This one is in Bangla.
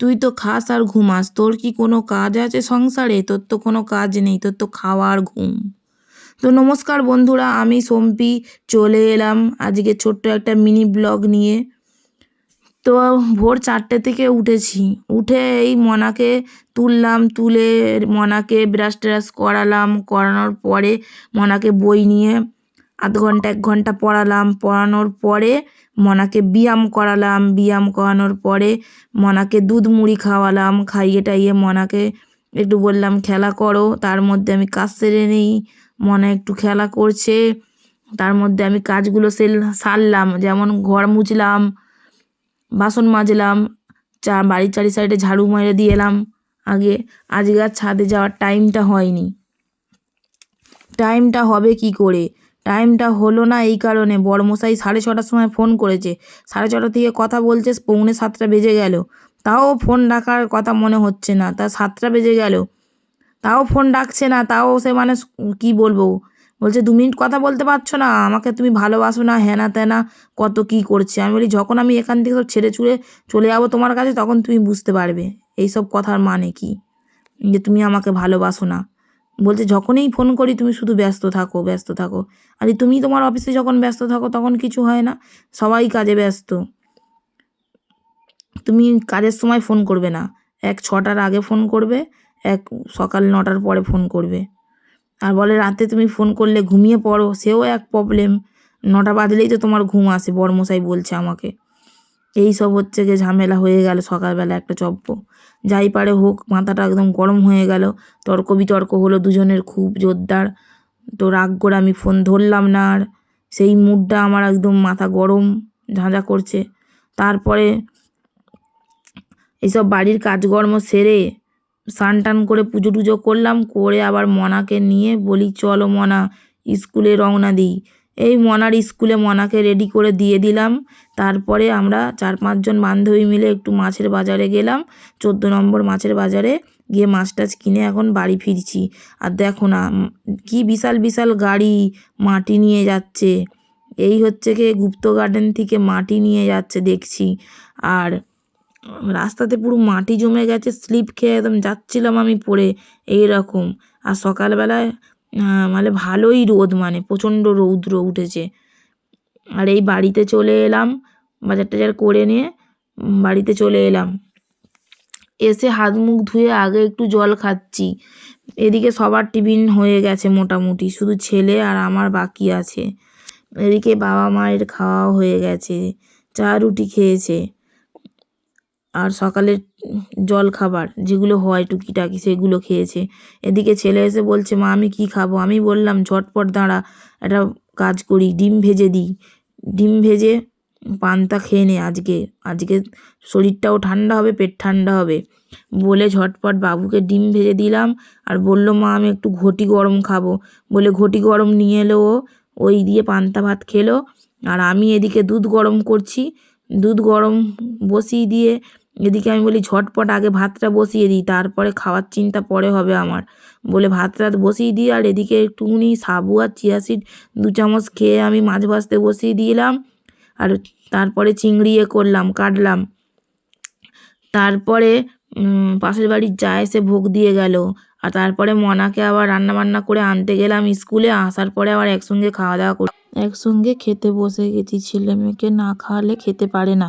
তুই তো খাস আর ঘুমাস, তোর কি কোনো কাজ আছে সংসারে? তোর তো কোনো কাজ নেই, তোর তো খাওয়া আর ঘুম। তো নমস্কার বন্ধুরা, আমি সম্পি, চলে এলাম আজকে ছোট্ট একটা মিনি ব্লগ নিয়ে। তো ভোর চারটে থেকে উঠেছি, উঠে এই মনাকে তুললাম, তুলে মনাকে ব্রাশ ট্রাশ করালাম, করানোর পরে মনাকে বই নিয়ে আধ ঘণ্টা, এক ঘণ্টা পড়ালাম। পড়ানোর পরে মনাকে ব্যায়াম করালাম। ব্যায়াম করানোর পরে মনাকে দুধ মুড়ি খাওয়ালাম। খাইয়ে টাইয়ে মনাকে একটু বললাম, খেলা করো। তার মধ্যে আমি কাজ সেরে নিই। মনে একটু খেলা করছে। তার মধ্যে আমি কাজগুলো সেল, সারলাম। যেমন ঘর মুছলাম, বাসন মাজলাম, চা, বাড়ির চারি সাইডে ঝাড়ু মেরে দিয়ে এলাম। আগে, আজকে আর ছাদে যাওয়ার টাইমটা হয়নি। টাইমটা হবে কি করে? টাইমটা হলো না এই কারণে। বড়মশাই সাড়ে ছটার সময় ফোন করেছে। সাড়ে ছটা থেকে কথা বলছে, পৌনে সাতটা বেজে গেল। তাও ফোন ডাকার কথা মনে হচ্ছে না। তা সাতটা বেজে গেল। তাও ফোন ডাকছে না। তাও সে মানে কি বলব? বলছে, দু মিনিট কথা বলতে পারছ না? আমাকে তুমি ভালোবাসো না হ্যানা ত্যানা কত কী করছে? আমি বলি, যখন আমি এখান থেকে সব ছেড়ে ছুড়ে চলে যাব তোমার কাছে, তখন তুমি বুঝতে পারবে। এই সব কথার মানে কি? যে তুমি আমাকে ভালোবাসো না। বলছে, যখনই ফোন করি তুমি শুধু ব্যস্ত থাকো ব্যস্ত থাকো। আর, তুমি তোমার অফিসে যখন ব্যস্ত থাকো, তখন কিছু হয় না। সবাই কাজে ব্যস্ত। তুমি কাজের সময় ফোন করবে না। এক ছটার আগে ফোন করবে, এক সকাল নটার পরে ফোন করবে। আর বলে, রাতে তুমি ফোন করলে ঘুমিয়ে পড়ো, সেও এক প্রবলেম নটা বাজলেই তো তোমার ঘুম আসে, বড়মশাই বলছে আমাকে। এই সব হচ্ছে গিয়ে ঝামেলা হয়ে গেল সকালবেলা একটা চব্য যাই পারে হোক, মাথাটা একদম গরম হয়ে গেল। তর্ক বিতর্ক হলো দুজনের, খুব জোরদার। তো রাগ করে আমি ফোন ধরলাম না আর। সেই মুডটা আমার একদম মাথা গরম, ঝাঁঝা করছে। তারপরে এইসব বাড়ির কাজকর্ম সেরে স্নান টান করে পুজো টুজো করলাম, করে আবার মনাকে নিয়ে বলি, চলো মনা, স্কুলে রওনা দিই। এই মনার স্কুলে মনাকে রেডি করে দিয়ে দিলাম। তারপরে আমরা চার পাঁচজন বান্ধবী মিলে একটু মাছের বাজারে গেলাম। চোদ্দ নম্বর মাছের বাজারে গিয়ে মাছ টাছ কিনে এখন বাড়ি ফিরছি। আর দেখো না কি বিশাল বিশাল গাড়ি মাটি নিয়ে যাচ্ছে। এই হচ্ছে কি গুপ্ত গার্ডেন থেকে মাটি নিয়ে যাচ্ছে দেখছি। আর রাস্তাতে পুরো মাটি জমে গেছে, স্লিপ খেয়ে একদম যাচ্ছিলাম আমি পড়ে এই রকম আর সকালবেলায় মানে ভালোই রোদ মানে প্রচণ্ড রৌদ্র উঠেছে। আর এই বাড়িতে চলে এলাম, বাজার টাজার করে নিয়ে বাড়িতে চলে এলাম। এসে হাত মুখ ধুয়ে আগে একটু জল খাচ্ছি। এদিকে সবার টিফিন হয়ে গেছে মোটামুটি, শুধু ছেলে আর আমার বাকি আছে। এদিকে বাবা মায়ের খাওয়াও হয়ে গেছে, চা রুটি খেয়েছে। আর সকালের জল খাবার যেগুলো হয় টুকিটাকি সেগুলো খেয়েছে। এদিকে ছেলে এসে বলছে, মা, আমি কী খাব? আমি বললাম, ঝটপট দাঁড়া, একটা কাজ করি, ডিম ভেজে দিই। ডিম ভেজে পান্তা খেয়ে নে আজকে। আজকে শরীরটাও ঠান্ডা হবে, পেট ঠান্ডা হবে। বলে ঝটপট বাবুকে ডিম ভেজে দিলাম আর বলল, মা, আমি একটু ঘটি গরম খাব। বলে ঘটি গরম নিয়ে এলো ও, ওই দিয়ে পান্তা ভাত খেলো। আর আমি এদিকে দুধ গরম করছি। দুধ গরম বসিয়ে দিয়ে এদিকে আমি বলি, ঝটপট আগে ভাতটা বসিয়ে দিই, তারপরে খাওয়ার চিন্তা পরে হবে আমার। বলে ভাত টাত বসিয়ে দিই, আর এদিকে একটুকুনি সাবু আর চিয়া সিড দু চামচ খেয়ে আমি মাছ ভাজতে বসিয়ে দিলাম, আর তারপরে চিংড়ি এ করলাম, কাটলাম। তারপরে পাশের বাড়ির যা এসে ভোগ দিয়ে গেল, আর তারপরে মনাকে আবার রান্না বান্না করে আনতে গেলাম স্কুলে, আসার পরে আবার একসঙ্গে খাওয়া দাওয়া কর একসঙ্গে খেতে বসে গেছি ছেলে মেয়েকে না খাওয়ালে খেতে পারে না।